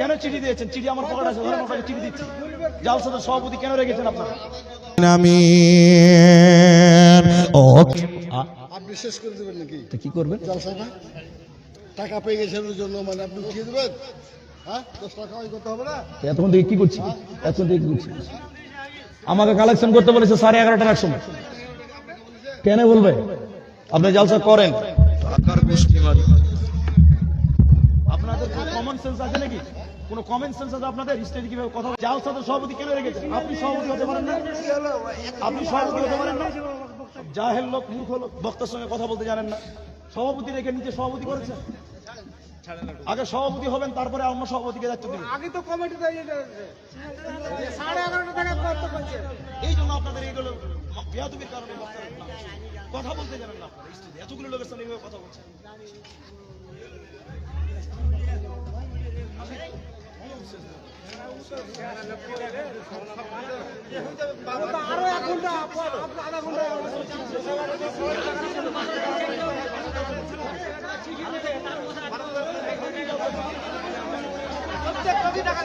কেন চিঠি দিয়েছেন? চিঠি আমার পকেট আছে ধরেন আপনাকে চিঠি দিচ্ছি। জালসাতে সভাপতি কেন রেখেছেন আপনারা? আপনি শেষ করে দেবেন নাকি? তো কি করবেন? জলসাটা টাকা পেয়ে গেছেন ওই জন্য মানে আপনি উঠিয়ে দেবেন? হ্যাঁ? দশ টাকা করতে হবে না? এতক্ষণ থেকে কি করছি? এতক্ষণ থেকে কি করছি? আমাকে কালেকশন করতে বলেছে সাড়ে এগারোটার এক সময়। কেন বলবে? আপনি জালসা করেন। আপনাদের কমন সেন্স আছে নাকি? কোন কমন সেন্স আছে আপনাদের? স্টেজে কীভাবে কথা বলে? জালসাতে সভাপতি কেন রেখেছেন আপনি সভাপতি হতে পারেন না? আপনি সভাপতি হতে পারেন না? জাহেল লোক মূর্খ লোক বক্তার সঙ্গে কথা বলতে জানেন না। সভাপতি রেখে নিচে সভাপতি করেছেন আগে সভাপতি হবেন তারপরে অন্য সভাপতিকে দিবেন। আগে তো বলছে এই জন্য আপনাদের এইগুলো বেয়াদবির কারণে কথা বলতে জানেন না আপনারা। এতগুলো লোকের এইভাবে কথা বলছেন? আরও এক ঘণ্টা আধা ঘণ্টা প্রত্যেক কবি টাকা